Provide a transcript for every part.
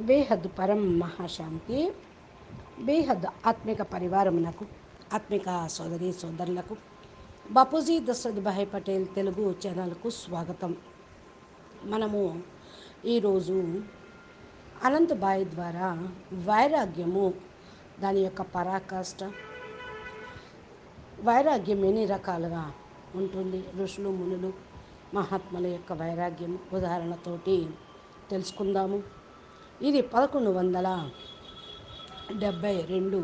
బేహద్ పరం మహాశాంతి బేహద్ ఆత్మిక పరివారమునకు ఆత్మిక సోదరి సోదరులకు బాపూజీ దశరథ్ భాయ్ పటేల్ తెలుగు ఛానల్కు స్వాగతం. మనము ఈరోజు అనంతబాయి ద్వారా వైరాగ్యము దాని యొక్క పరాకాష్ట. వైరాగ్యం ఎన్ని రకాలుగా ఉంటుంది? ఋషులు మునులు మహాత్ముల యొక్క వైరాగ్యం ఉదాహరణతోటి తెలుసుకుందాము. ఇది పదకొండు వందల డెబ్భై రెండు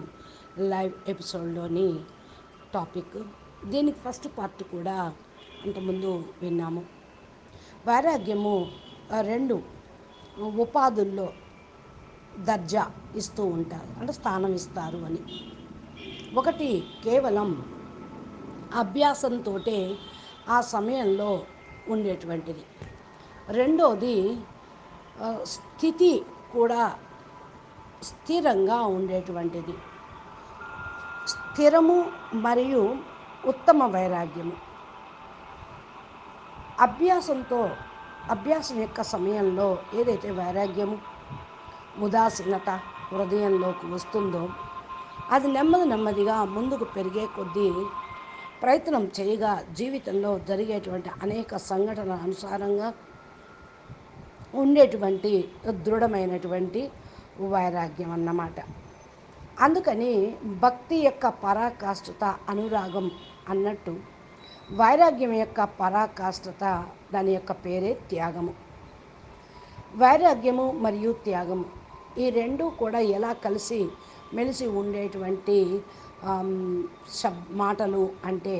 లైవ్ ఎపిసోడ్లోని టాపిక్. దీనికి ఫస్ట్ పార్ట్ కూడా అంతకుముందు విన్నాము. వైరాగ్యము రెండు ఉపాధుల్లో దర్జా ఇస్తూ ఉంటారు అంటే స్థానం ఇస్తారు అని. ఒకటి కేవలం అభ్యాసంతో ఆ సమయంలో ఉండేటువంటిది. రెండోది స్థితి కూడా స్థిరంగా ఉండేటువంటిది. స్థిరము మరియు ఉత్తమ వైరాగ్యము. అభ్యాసంతో అభ్యాసం యొక్క సమయంలో ఏదైతే వైరాగ్యము ఉదాసీనత హృదయంలోకి వస్తుందో అది నెమ్మది నెమ్మదిగా ముందుకు పెరిగే కొద్దీ ప్రయత్నం చేయగా జీవితంలో జరిగేటువంటి అనేక సంఘటనల అనుసారంగా ఉండేటువంటి దృఢమైనటువంటి వైరాగ్యం అన్నమాట. అందుకని భక్తి యొక్క పరాకాష్ఠత అనురాగం అన్నట్టు వైరాగ్యం యొక్క పరాకాష్ఠత దాని యొక్క పేరే త్యాగము. వైరాగ్యము మరియు త్యాగము ఈ రెండు కూడా ఎలా కలిసి మెలిసి ఉండేటువంటి శబ్ మాటలు అంటే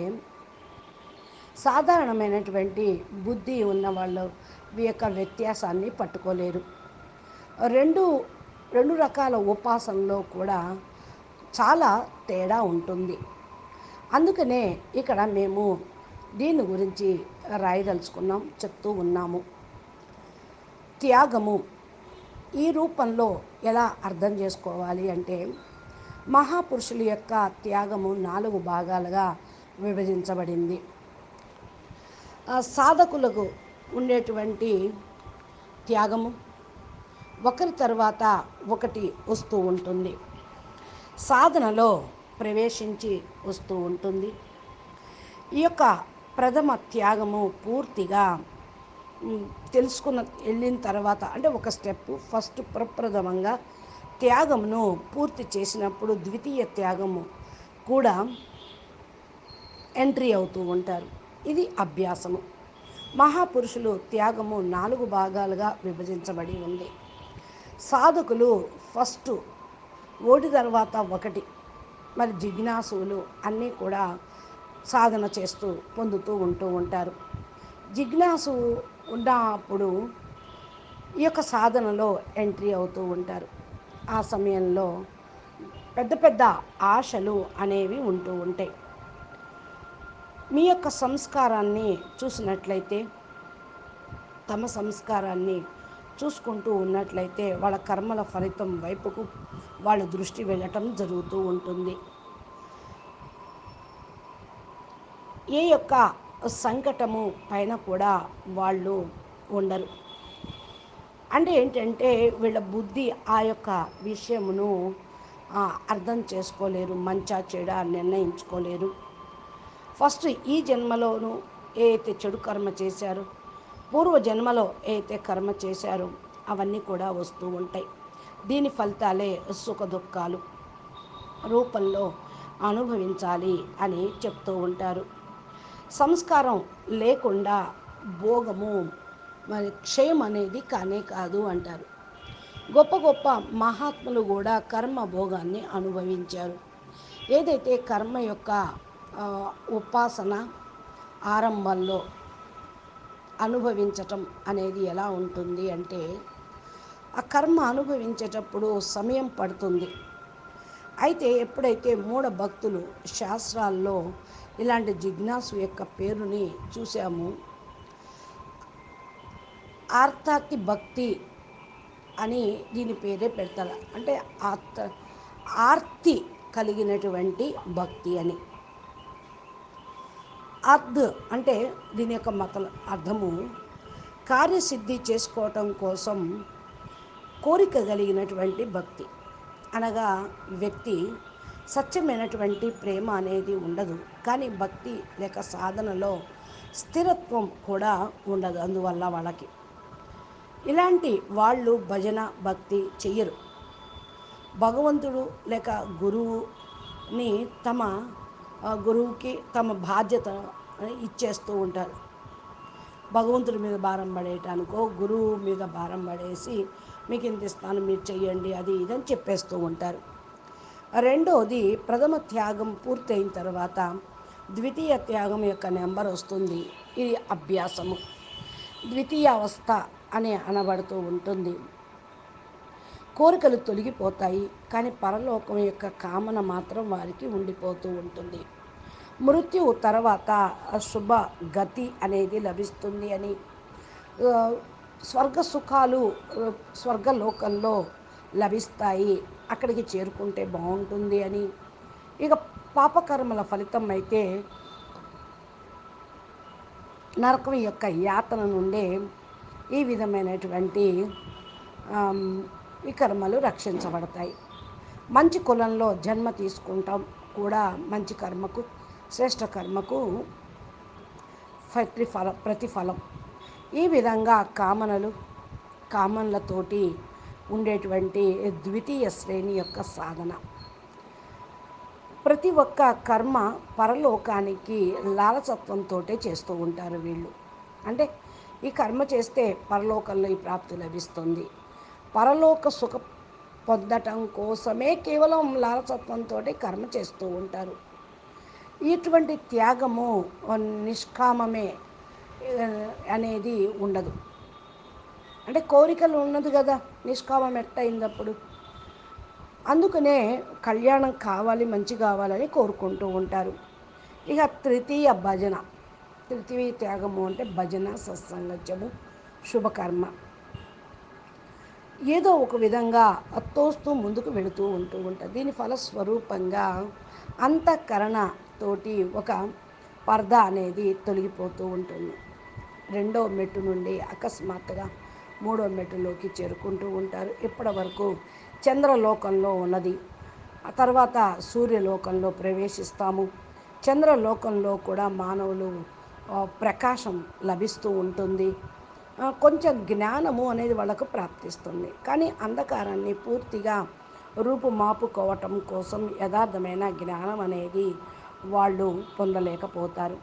సాధారణమైనటువంటి బుద్ధి ఉన్న వాళ్ళు యొక్క వ్యత్యాసాన్ని పట్టుకోలేరు. రెండు రెండు రకాల ఉపాసనలో కూడా చాలా తేడా ఉంటుంది. అందుకనే ఇక్కడ మేము దీని గురించి రాయదలుచుకున్నాం చెప్తూ ఉన్నాము. త్యాగము ఈ రూపంలో ఎలా అర్థం చేసుకోవాలి అంటే మహాపురుషుల యొక్క త్యాగము నాలుగు భాగాలుగా విభజించబడింది. సాధకులకు ఉండేటువంటి త్యాగము. ఒకరి తర్వాత ఒకటి వస్తూ ఉంటుంది. సాధనలో ప్రవేశించి వస్తూ ఉంటుంది. ఈ యొక్క ప్రథమ త్యాగము పూర్తిగా తెలుసుకున్న వెళ్ళిన తర్వాత అంటే ఒక స్టెప్ ఫస్ట్ ప్రప్రథమంగా త్యాగమును పూర్తి చేసినప్పుడు ద్వితీయ త్యాగము కూడా ఎంట్రీ అవుతూ ఉంటారు. ఇది అభ్యాసము. మహాపురుషులు త్యాగము నాలుగు భాగాలుగా విభజించబడి ఉంది. సాధకులు ఫస్ట్ ఓటి తర్వాత ఒకటి. మరి జిజ్ఞాసులు అన్నీ కూడా సాధన చేస్తూ పొందుతూ ఉంటూ ఉంటారు. జిజ్ఞాసు ఉన్నప్పుడు ఈ యొక్క సాధనలో ఎంట్రీ అవుతూ ఉంటారు. ఆ సమయంలో పెద్ద పెద్ద ఆశలు అనేవి ఉంటూ ఉంటాయి. మీ యొక్క సంస్కారాన్ని చూసినట్లయితే తమ సంస్కారాన్ని చూసుకుంటూ ఉన్నట్లయితే వాళ్ళ కర్మల ఫలితం వైపుకు వాళ్ళ దృష్టి వెళ్ళటం జరుగుతూ ఉంటుంది. ఏ యొక్క సంకటము పైన కూడా వాళ్ళు ఉండరు. అంటే ఏంటంటే వీళ్ళ బుద్ధి ఆ యొక్క విషయమును అర్థం చేసుకోలేరు మంచా చెడ నిర్ణయించుకోలేరు. ఫస్ట్ ఈ జన్మలోను ఏ అయితే చెడు కర్మ చేశారో పూర్వ జన్మలో ఏ అయితే కర్మ చేశారో అవన్నీ కూడా వస్తూ ఉంటాయి. దీని ఫలితాలే సుఖ దుఃఖాలు రూపంలో అనుభవించాలి అని చెప్తూ ఉంటారు. సంస్కారం లేకుండా భోగము మరి క్షయం అనేది కానే కాదు అంటారు. గొప్ప గొప్ప మహాత్ములు కూడా కర్మ భోగాన్ని అనుభవించారు. ఏదైతే కర్మ యొక్క ఉపాసన ఆరంభంలో అనుభవించటం అనేది ఎలా ఉంటుంది అంటే ఆ కర్మ అనుభవించేటప్పుడు సమయం పడుతుంది. అయితే ఎప్పుడైతే మూఢ భక్తులు శాస్త్రాల్లో ఇలాంటి జిజ్ఞాసు యొక్క పేరుని చూసాము ఆర్తాకి భక్తి అని దీని పేరే పెడతారు. అంటే ఆర్త ఆర్తి కలిగినటువంటి భక్తి అని. అర్ధ్ అంటే దీని యొక్క మత అర్థము కార్యసిద్ధి చేసుకోవటం కోసం కోరిక కలిగినటువంటి భక్తి. అనగా వ్యక్తి సత్యమైనటువంటి ప్రేమ అనేది ఉండదు. కానీ భక్తి లేక సాధనలో స్థిరత్వం కూడా ఉండదు. అందువల్ల వాళ్ళకి ఇలాంటి వాళ్ళు భజన భక్తి చెయ్యరు. భగవంతుడు లేక గురువుని తమ గురువుకి తమ బాధ్యత ఇచ్చేస్తూ ఉంటారు. భగవంతుడి మీద భారం పడేయటానికో గురువు మీద భారం పడేసి మీకు ఇంత ఇస్తాను మీరు చెయ్యండి అది ఇది అని చెప్పేస్తూ ఉంటారు. రెండోది ప్రథమ త్యాగం పూర్తయిన తర్వాత ద్వితీయ త్యాగం యొక్క నెంబర్ వస్తుంది. ఇది అభ్యాసము. ద్వితీయ అవస్థ అని అనబడుతూ ఉంటుంది. కోరికలు తొలగిపోతాయి కానీ పరలోకం యొక్క కామన మాత్రం వారికి ఉండిపోతూ ఉంటుంది. మృత్యు తర్వాత శుభ గతి అనేది లభిస్తుంది అని. స్వర్గ సుఖాలు స్వర్గలోకంలో లభిస్తాయి. అక్కడికి చేరుకుంటే బాగుంటుంది అని. ఇక పాపకర్మల ఫలితం అయితే నరకం యొక్క యాతన నుండే ఈ విధమైనటువంటి ఈ కర్మలు రక్షించబడతాయి. మంచి కులంలో జన్మ తీసుకుంటాం కూడా మంచి కర్మకు శ్రేష్ఠ కర్మకు ప్రతిఫల ప్రతిఫలం ఈ విధంగా కామనలు కామన్లతోటి ఉండేటువంటి ద్వితీయ శ్రేణి యొక్క సాధన. ప్రతి ఒక్క కర్మ పరలోకానికి లాలసత్వంతో చేస్తూ ఉంటారు వీళ్ళు. అంటే ఈ కర్మ చేస్తే పరలోకంలో ఈ ప్రాప్తి లభిస్తుంది. పరలోక సుఖ పొందటం కోసమే కేవలం లాలసత్వంతో కర్మ చేస్తూ ఉంటారు. ఇటువంటి త్యాగము నిష్కామమే అనేది ఉండదు. అంటే కోరికలు ఉన్నది కదా నిష్కామం ఎట్టయిందప్పుడు? అందుకనే కళ్యాణం కావాలి మంచి కావాలని కోరుకుంటూ ఉంటారు. ఇక తృతీయ భజన. తృతీయ త్యాగము అంటే భజన సత్సంగత్యము శుభకర్మ. ఏదో ఒక విధంగా అత్తోస్తూ ముందుకు వెళుతూ ఉంటూ ఉంటుంది దీని ఫలస్వరూపంగా అంతఃకరణ తోటి ఒక పర్ద అనేది తొలగిపోతూ ఉంటుంది. రెండో మెట్టు నుండి అకస్మాత్తుగా మూడో మెట్టులోకి చేరుకుంటూ ఉంటారు. ఇప్పటి వరకు చంద్రలోకంలో ఉన్నది. ఆ తర్వాత సూర్యలోకంలో ప్రవేశిస్తాము. చంద్రలోకంలో కూడా మానవులు ప్రకాశం లభిస్తూ ఉంటుంది. కొంచెం జ్ఞానము అనేది వాళ్ళకు ప్రాప్తిస్తుంది. కానీ అంధకారాన్ని పూర్తిగా రూపుమాపుకోవటం కోసం యథార్థమైన జ్ఞానం అనేది వాళ్ళు పొందలేకపోతారు.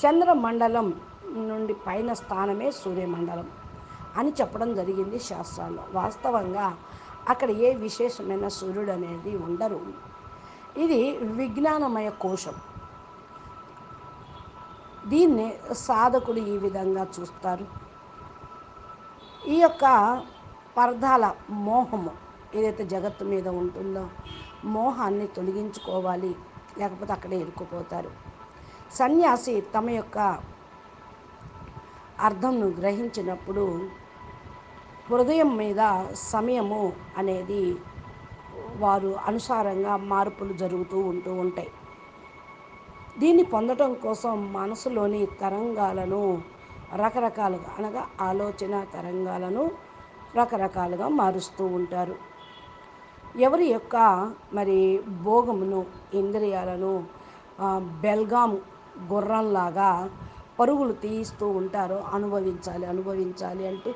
చంద్రమండలం నుండి పైన స్థానమే సూర్యమండలం అని చెప్పడం జరిగింది శాస్త్రాల్లో. వాస్తవంగా అక్కడ ఏ విశేషమైన సూర్యుడు అనేది ఉండరు. ఇది విజ్ఞానమయ కోశం. దీన్ని సాధకుడు ఈ విధంగా చూస్తారు. ఈ యొక్క పర్ధాల మోహము ఏదైతే జగత్తు మీద ఉంటుందో మోహాన్ని తొలగించుకోవాలి. లేకపోతే అక్కడే ఇరుక్కుపోతారు. సన్యాసి తమ యొక్క అర్థంను గ్రహించినప్పుడు హృదయం మీద సమయము అనేది వారు అనుసారంగా మార్పులు జరుగుతూ ఉంటూ ఉంటాయి. దీన్ని పొందటం కోసం మనసులోని తరంగాలను రకరకాలుగా అనగా ఆలోచన తరంగాలను రకరకాలుగా మారుస్తూ ఉంటారు. ఎవరి యొక్క మరి భోగమును ఇంద్రియాలను బెల్గాం గుర్రంలాగా పరుగులు తీయిస్తూ ఉంటారో అనుభవించాలి అనుభవించాలి అంటే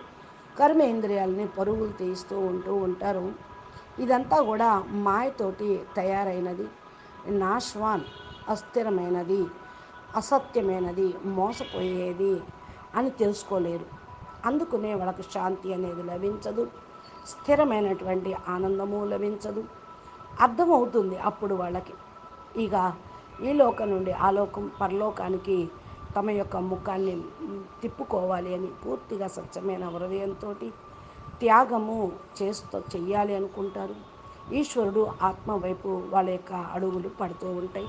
కర్మేంద్రియాలని పరుగులు తీయిస్తూ ఉంటూ ఉంటారు. ఇదంతా కూడా మాయతోటి తయారైనది నాశ్వాన్ అస్థిరమైనది అసత్యమైనది మోసపోయేది అని తెలుసుకోలేరు. అందుకునే వాళ్ళకి శాంతి అనేది లభించదు. స్థిరమైనటువంటి ఆనందము లభించదు. అర్థమవుతుంది అప్పుడు వాళ్ళకి. ఇక ఈ లోకం నుండి ఆ లోకం పరలోకానికి తమ యొక్క ముఖాన్ని తిప్పుకోవాలి అని పూర్తిగా స్వచ్ఛమైన హృదయంతో త్యాగము చేస్తూ చెయ్యాలి అనుకుంటారు. ఈశ్వరుడు ఆత్మ వైపు వాళ్ళ యొక్క అడుగులు పడుతూ ఉంటాయి.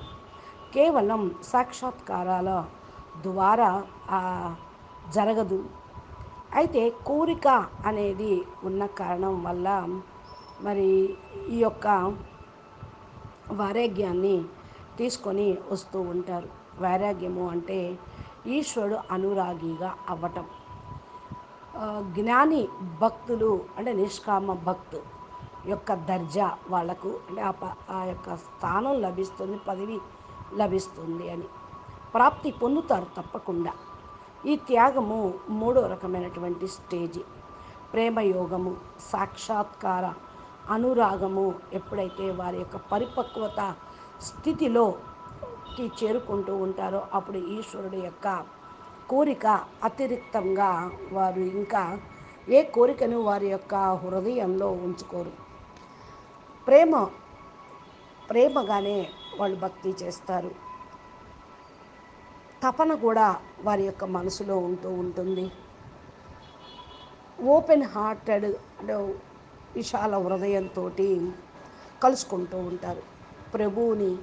కేవలం సాక్షాత్కారాల ద్వారా జరగదు. అయితే కోరిక అనేది ఉన్న కారణం వల్ల మరి ఈ యొక్క వైరాగ్యాన్ని తీసుకొని వస్తూ ఉంటారు. వైరాగ్యము అంటే ఈశ్వరుడు అనురాగిగా అవ్వటం. జ్ఞాని భక్తులు అంటే నిష్కామ భక్తు యొక్క దర్జా వాళ్ళకు అంటే ఆ ప ఆ యొక్క స్థానం లభిస్తుంది పదవి లభిస్తుంది అని. ప్రాప్తి పొందుతారు తప్పకుండా. ఈ త్యాగము మూడో రకమైనటువంటి స్టేజీ. ప్రేమయోగము సాక్షాత్కార అనురాగము ఎప్పుడైతే వారి యొక్క పరిపక్వత స్థితిలోకి చేరుకుంటూ ఉంటారో అప్పుడు ఈశ్వరుడు యొక్క కోరిక అతిరిక్తంగా వారు ఇంకా ఏ కోరికను వారి యొక్క హృదయంలో ఉంచుకోరు. ప్రేమ ప్రేమగానే వాళ్ళు భక్తి చేస్తారు. తపన కూడా వారి యొక్క మనసులో ఉంటూ ఉంటుంది. ఓపెన్ హార్టెడ్ అంటే విశాల హృదయంతో కలుసుకుంటూ ఉంటారు. ప్రభువుని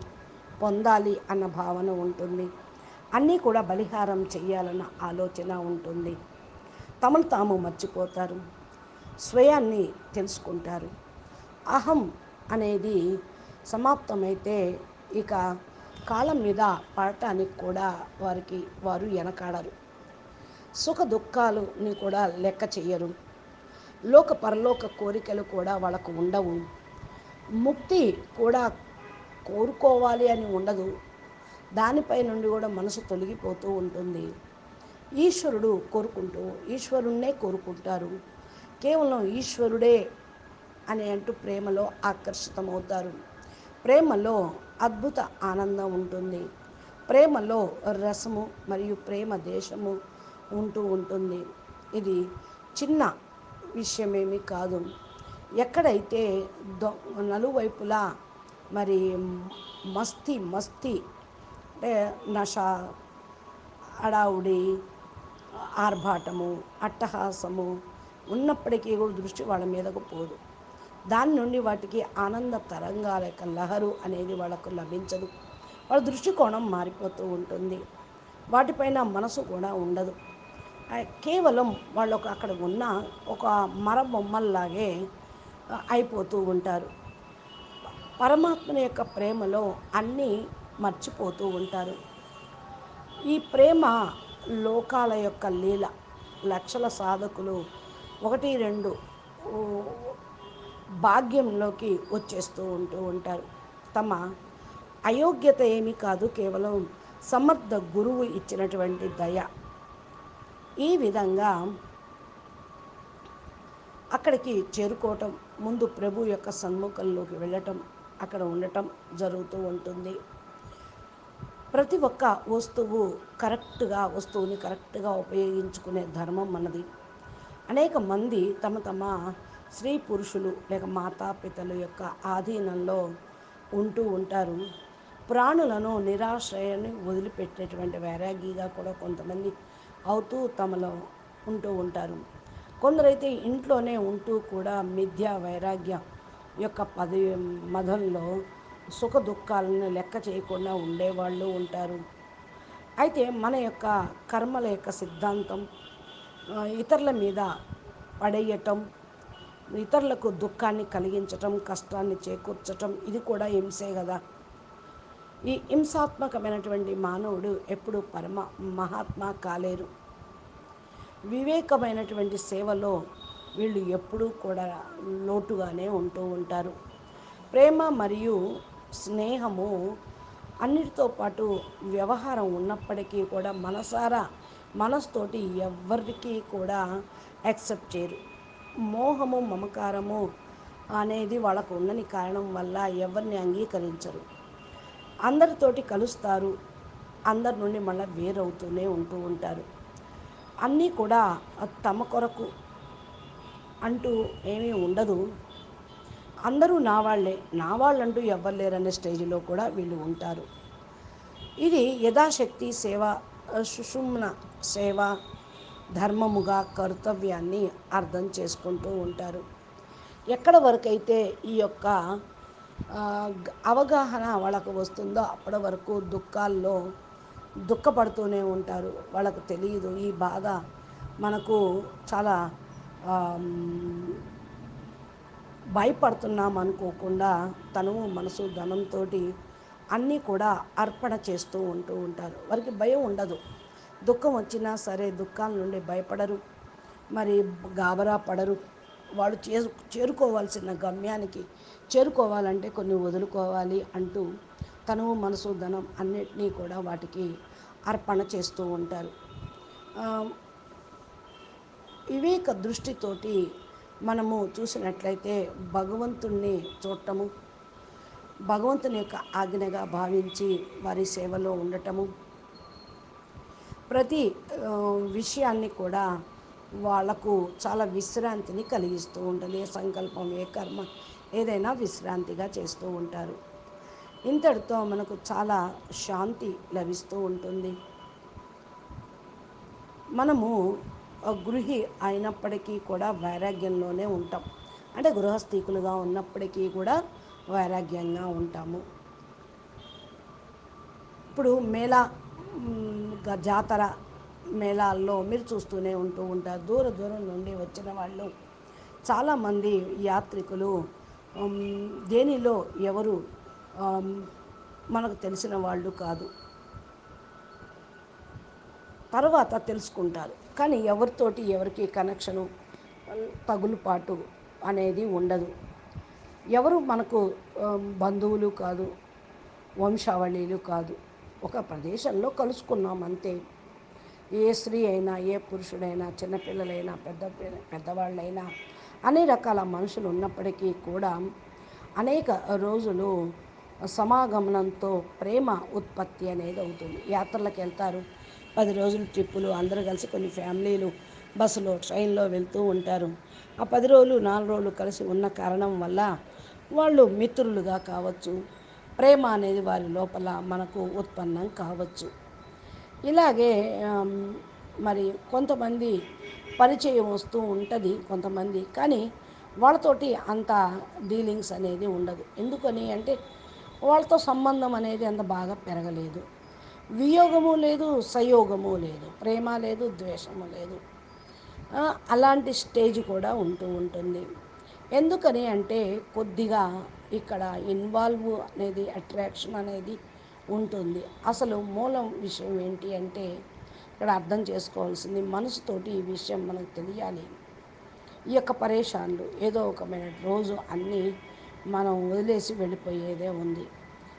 పొందాలి అన్న భావన ఉంటుంది. అన్నీ కూడా బలిహారం చేయాలన్న ఆలోచన ఉంటుంది. తమను తాము మర్చిపోతారు. స్వయాన్ని తెలుసుకుంటారు. అహం అనేది సమాప్తమైతే ఇక కాలం మీద పడటానికి కూడా వారికి వారు వెనకాడరు. సుఖ దుఃఖాలుని కూడా లెక్క చెయ్యరు లోక పరలోక కోరికలు కూడా వాళ్ళకు ఉండవు. ముక్తి కూడా కోరుకోవాలి అని ఉండదు. దానిపై నుండి కూడా మనసు తొలగిపోతూ ఉంటుంది. ఈశ్వరుడు కోరుకుంటూ ఈశ్వరుణ్ణే కోరుకుంటారు. కేవలం ఈశ్వరుడే అని అంటూ ప్రేమలో ఆకర్షితమవుతారు. ప్రేమలో అద్భుత ఆనందం ఉంటుంది. ప్రేమలో రసము మరియు ప్రేమ దేశము ఉంటూ ఉంటుంది. ఇది చిన్న విషయమేమి కాదు. ఎక్కడైతే దొ నలువైపులా మరి మస్తి మస్తి అంటే నష హడావుడి ఆర్భాటము అట్టహాసము ఉన్నప్పటికీ కూడా దృష్టి వాళ్ళ మీదకు పోదు. దాని నుండి వాటికి ఆనంద తరంగాల యొక్క లహరు అనేది వాళ్ళకు లభించదు. వాళ్ళ దృష్టికోణం మారిపోతూ ఉంటుంది. వాటిపైన మనసు కూడా ఉండదు. కేవలం వాళ్ళు అక్కడ ఉన్న ఒక మర బొమ్మల్లాగే అయిపోతూ ఉంటారు. పరమాత్మని యొక్క ప్రేమలో అన్నీ మర్చిపోతూ ఉంటారు. ఈ ప్రేమ లోకాల యొక్క లీల లక్షల సాధకులు ఒకటి రెండు ఓ, భాగ్యంలోకి వచ్చేస్తూ ఉంటూ ఉంటారు. తమ అయోగ్యత ఏమీ కాదు కేవలం సమర్థ గురువు ఇచ్చినటువంటి దయ. ఈ విధంగా అక్కడికి చేరుకోవటం ముందు ప్రభు యొక్క సన్ముఖంలోకి వెళ్ళటం అక్కడ ఉండటం జరుగుతూ ఉంటుంది. ప్రతి ఒక్క వస్తువు కరెక్ట్గా వస్తువుని కరెక్ట్గా ఉపయోగించుకునే ధర్మం మనది. అనేక మంది తమ తమ స్త్రీ పురుషులు లేక మాతాపితల యొక్క ఆధీనంలో ఉంటూ ఉంటారు. ప్రాణులను నిరాశ్రయాన్ని వదిలిపెట్టేటువంటి వైరాగిగా కూడా కొంతమంది అవుతూ తమలో ఉంటూ ఉంటారు. కొందరైతే ఇంట్లోనే ఉంటూ కూడా మిథ్య వైరాగ్యం యొక్క పది మదంలో సుఖ దుఃఖాలను లెక్క చేయకుండా ఉండేవాళ్ళు ఉంటారు. అయితే మన యొక్క కర్మల యొక్క సిద్ధాంతం ఇతరుల మీద పడేయటం ఇతరులకు దుఃఖాన్ని కలిగించటం కష్టాన్ని చేకూర్చటం ఇది కూడా హింసే కదా. ఈ హింసాత్మకమైనటువంటి మానవుడు ఎప్పుడు పరమ మహాత్మా కాలేరు. వివేకమైనటువంటి సేవలో వీళ్ళు ఎప్పుడూ కూడా లోటుగానే ఉంటూ ఉంటారు. ప్రేమ మరియు స్నేహము అన్నిటితో పాటు వ్యవహారం ఉన్నప్పటికీ కూడా మనసారా మనస్తోటి ఎవరికి కూడా యాక్సెప్ట్ చేయరు. మోహము మమకారము అనేది వాళ్ళకు ఉండని కారణం వల్ల ఎవరిని అంగీకరించరు. అందరితోటి కలుస్తారు అందరి నుండి మళ్ళీ వేరవుతూనే ఉంటూ ఉంటారు. అన్నీ కూడా తమ కొరకు అంటూ ఏమీ ఉండదు. అందరూ నా వాళ్ళే నా వాళ్ళంటూ ఎవ్వరు లేరనే స్టేజ్లో కూడా వీళ్ళు ఉంటారు. ఇది యథాశక్తి సేవ సుషుమ్న సేవ ధర్మముగా కర్తవ్యాన్ని అర్థం చేసుకుంటూ ఉంటారు. ఎక్కడ వరకైతే ఈ యొక్క అవగాహన వాళ్ళకు వస్తుందో అప్పటి వరకు దుఃఖాల్లో దుఃఖపడుతూనే ఉంటారు. వాళ్ళకు తెలియదు. ఈ బాధ మనకు చాలా భయపడుతున్నాం అనుకోకుండా తను మనసు ధనంతో అన్నీ కూడా అర్పణ చేస్తూ ఉంటూ ఉంటారు. వారికి భయం ఉండదు. దుఃఖం వచ్చినా సరే దుఃఖాల నుండి భయపడరు. మరి గాబరా పడరు. వాళ్ళు చేరు చేరుకోవాల్సిన గమ్యానికి చేరుకోవాలంటే కొన్ని వదులుకోవాలి అంటూ తనువు మనసు ధనం అన్నిటినీ కూడా వాటికి అర్పణ చేస్తూ ఉంటారు. వివేక దృష్టితోటి మనము చూసినట్లయితే భగవంతుణ్ణి చూడటము భగవంతుని యొక్క ఆజ్ఞగా భావించి వారి సేవలో ఉండటము ప్రతి విషయాన్ని కూడా వాళ్ళకు చాలా విశ్రాంతిని కలిగిస్తూ ఉంటుంది. ఏ సంకల్పం ఏ కర్మ ఏదైనా విశ్రాంతిగా చేస్తూ ఉంటారు. ఇంతటితో మనకు చాలా శాంతి లభిస్తూ ఉంటుంది. మనము గృహి అయినప్పటికీ కూడా వైరాగ్యంలోనే ఉంటాం. అంటే గృహస్థికులుగా ఉన్నప్పటికీ కూడా వైరాగ్యంగా ఉంటాము. ఇప్పుడు మేళా జాతర మేళాల్లో మీరు చూస్తూనే ఉంటూ ఉంటారు. దూర దూరం నుండి వచ్చిన వాళ్ళు చాలామంది యాత్రికులు దేనిలో ఎవరు మనకు తెలిసిన వాళ్ళు కాదు. తర్వాత తెలుసుకుంటారు. కానీ ఎవరితోటి ఎవరికి కనెక్షను తగులుపాటు అనేది ఉండదు. ఎవరు మనకు బంధువులు కాదు వంశావళిలు కాదు. ఒక ప్రదేశంలో కలుసుకున్నాం అంతే. ఏ స్త్రీ అయినా ఏ పురుషుడైనా చిన్నపిల్లలైనా పెద్ద పిల్ల- పెద్దవాళ్ళైనా అన్ని రకాల మనుషులు ఉన్నప్పటికీ కూడా అనేక రోజులు సమాగమనంతో ప్రేమ ఉత్పత్తి అనేది అవుతుంది. యాత్రలకు వెళ్తారు. పది రోజులు ట్రిప్పులు అందరూ కలిసి కొన్ని ఫ్యామిలీలు బస్సులో ట్రైన్లో వెళ్తూ ఉంటారు. ఆ పది రోజులు నాలుగు రోజులు కలిసి ఉన్న కారణం వల్ల వాళ్ళు మిత్రులుగా కావచ్చు ప్రేమ అనేది వారి లోపల మనకు ఉత్పన్నం కావచ్చు. ఇలాగే మరి కొంతమంది పరిచయం వస్తూ ఉంటుంది కొంతమంది కానీ వాళ్ళతోటి అంత డీలింగ్స్ అనేది ఉండదు. ఎందుకని అంటే వాళ్ళతో సంబంధం అనేది అంత బాగా పెరగలేదు. వియోగము లేదు సయోగము లేదు ప్రేమ లేదు ద్వేషము లేదు. అలాంటి స్టేజ్ కూడా ఉంటూ ఉంటుంది. ఎందుకని అంటే కొద్దిగా ఇక్కడ ఇన్వాల్వ్ అనేది అట్రాక్షన్ అనేది ఉంటుంది. అసలు మూలం విషయం ఏంటి అంటే ఇక్కడ అర్థం చేసుకోవాల్సింది మనసుతోటి ఈ విషయం మనకు తెలియాలి. ఈ యొక్క పరేషాన్లు ఏదో ఒక రోజు అన్నీ మనం వదిలేసి వెళ్ళిపోయేదే ఉంది.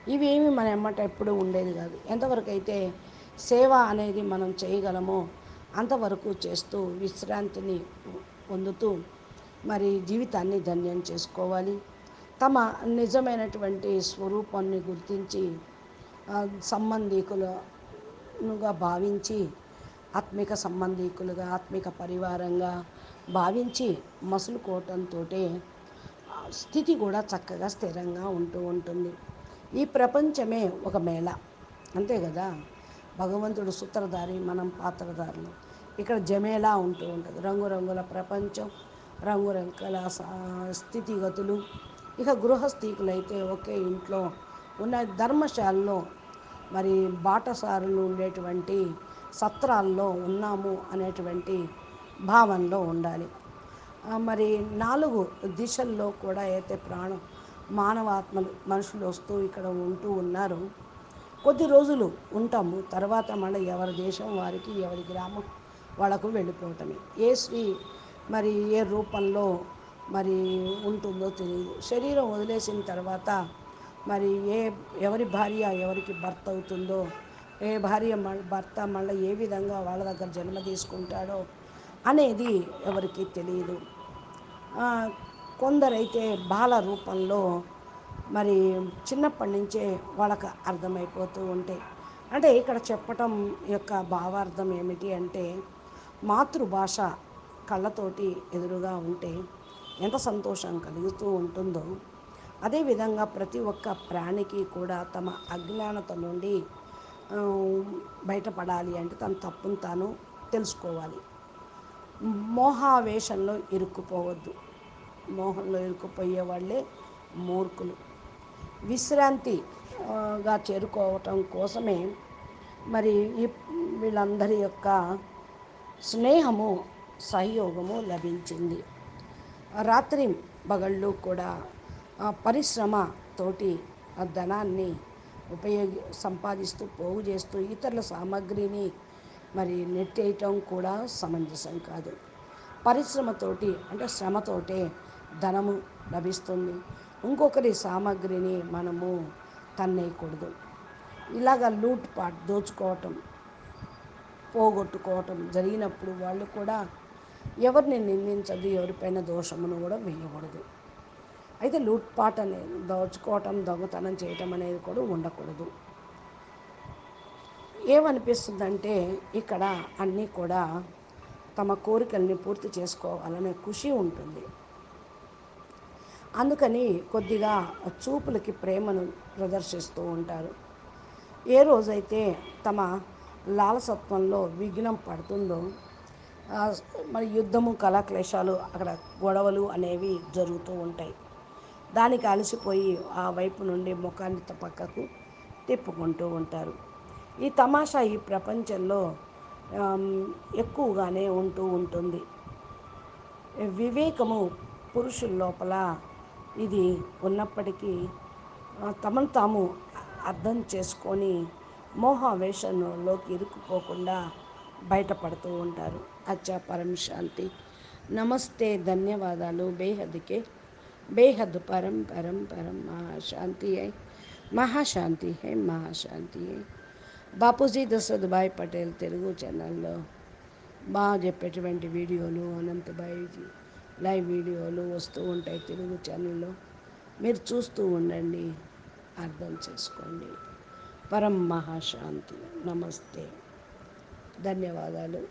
ఇవేమి మన ఎమ్మట ఎప్పుడు ఉండేది కాదు. ఎంతవరకు అయితే సేవ అనేది మనం చేయగలమో అంతవరకు చేస్తూ విశ్రాంతిని పొందుతూ మరి జీవితాన్ని ధన్యం చేసుకోవాలి. తమ నిజమైనటువంటి స్వరూపాన్ని గుర్తించి సంబంధికులుగా భావించి ఆత్మిక సంబంధికులుగా ఆత్మిక పరివారంగా భావించి మసులుకోవటంతో స్థితి కూడా చక్కగా స్థిరంగా ఉంటూ ఉంటుంది. ఈ ప్రపంచమే ఒక మేళ. అంతే కదా? భగవంతుడు సూత్రధారి మనం పాత్రధారులు. ఇక్కడ జమేలా ఉంటూ ఉంటుంది. రంగురంగుల ప్రపంచం రంగురంగుల స్థితిగతులు ఇక గృహస్థికులైతే ఒకే ఇంట్లో ఉన్న ధర్మశాలలో మరి బాటసారులు ఉండేటువంటి సత్రాల్లో ఉన్నాము అనేటువంటి భావనలో ఉండాలి. మరి నాలుగు దిశల్లో కూడా అయితే ప్రాణం మానవాత్మలు మనుషులు వస్తూ ఇక్కడ ఉంటూ ఉన్నారు. కొద్ది రోజులు ఉంటాము తర్వాత మళ్ళీ ఎవరి దేశం వారికి ఎవరి గ్రామం వాళ్ళకు వెళ్ళిపోవటమే. ఏ స్త్రీ మరి ఏ రూపంలో మరి ఉంటుందో తెలియదు శరీరం వదిలేసిన తర్వాత మరి ఏ ఎవరి భార్య ఎవరికి భర్త అవుతుందో ఏ భార్య మ- భర్త మళ్ళీ ఏ విధంగా వాళ్ళ దగ్గర జన్మ తీసుకుంటాడో అనేది ఎవరికి తెలియదు కొందరైతే బాల రూపంలో మరి చిన్నప్పటి నుంచే వాళ్ళకి అర్థమైపోతూ ఉంటాయి అంటే ఇక్కడ చెప్పటం యొక్క భావార్థం ఏమిటి అంటే మాతృభాష కళ్ళతోటి ఎదురుగా ఉంటే ఎంత సంతోషం కలుగుతూ ఉంటుందో అదేవిధంగా ప్రతి ఒక్క ప్రాణికి కూడా తమ అజ్ఞానత నుండి బయటపడాలి అంటే తన తప్పును తాను తెలుసుకోవాలి. మోహావేశంలో ఇరుక్కుపోవద్దు. మోహంలో ఇరుక్కుపోయే వాళ్ళే మూర్ఖులు. విశ్రాంతిగా చేరుకోవటం కోసమే మరి ఈ వీళ్ళందరి యొక్క స్నేహము సహయోగము లభించింది. రాత్రి పగళ్ళు కూడా ఆ పరిశ్రమ తోటి ఆ ధనాన్ని ఉపయోగి సంపాదిస్తూ పోగు చేస్తూ ఇతరుల సామాగ్రిని మరి నెట్టేయటం కూడా సమంజసం కాదు. పరిశ్రమతోటి అంటే శ్రమతోటే ధనము లభిస్తుంది. ఇంకొకరి సామాగ్రిని మనము తన్నేయకూడదు. ఇలాగ లూట్ పాట్ దోచుకోవటం పోగొట్టుకోవటం జరిగినప్పుడు వాళ్ళు కూడా ఎవరిని నిందించదు ఎవరిపైన దోషమును కూడా వేయకూడదు. అయితే లూట్పాట్ అనేది దోచుకోవటం దొంగతనం చేయటం అనేది కూడా ఉండకూడదు. ఏమనిపిస్తుందంటే ఇక్కడ అన్నీ కూడా తమ కోరికల్ని పూర్తి చేసుకోవాలనే ఖుషి ఉంటుంది. అందుకని కొద్దిగా చూపులకి ప్రేమను ప్రదర్శిస్తూ ఉంటారు. ఏ రోజైతే తమ లాలసత్వంలో విఘ్నం పడుతుందో మరి యుద్ధము కళాక్లేశాలు అక్కడ గొడవలు అనేవి జరుగుతూ ఉంటాయి. దానికి అలసిపోయి ఆ వైపు నుండి ముఖాన్ని పక్కకు తిప్పుకుంటూ ఉంటారు. ఈ తమాషా ఈ ప్రపంచంలో ఎక్కువగానే ఉంటూ ఉంటుంది. వివేకము పురుషుల లోపల ఇది ఉన్నప్పటికీ తమను తాము అర్థం చేసుకొని మోహావేశంలోకి ఇరుక్కుపోకుండా బయటపడుతూ ఉంటారు. అచ్చా పరం శాంతి. నమస్తే ధన్యవాదాలు. బేహద్కే. బేహద్ పరం పరం పరం మహాశాంతి హై మహాశాంతి హై మహాశాంతి హై బాపూజీ దశరథ్ భాయ్ పటేల్ తెలుగు ఛానల్లో బాగా చెప్పేటువంటి వీడియోలు అనంతభాయ్ లైవ్ వీడియోలు వస్తూ ఉంటాయి తెలుగు ఛానల్లో. మీరు చూస్తూ ఉండండి అర్థం చేసుకోండి. పరం మహాశాంతి. నమస్తే. ధన్యవాదాలు.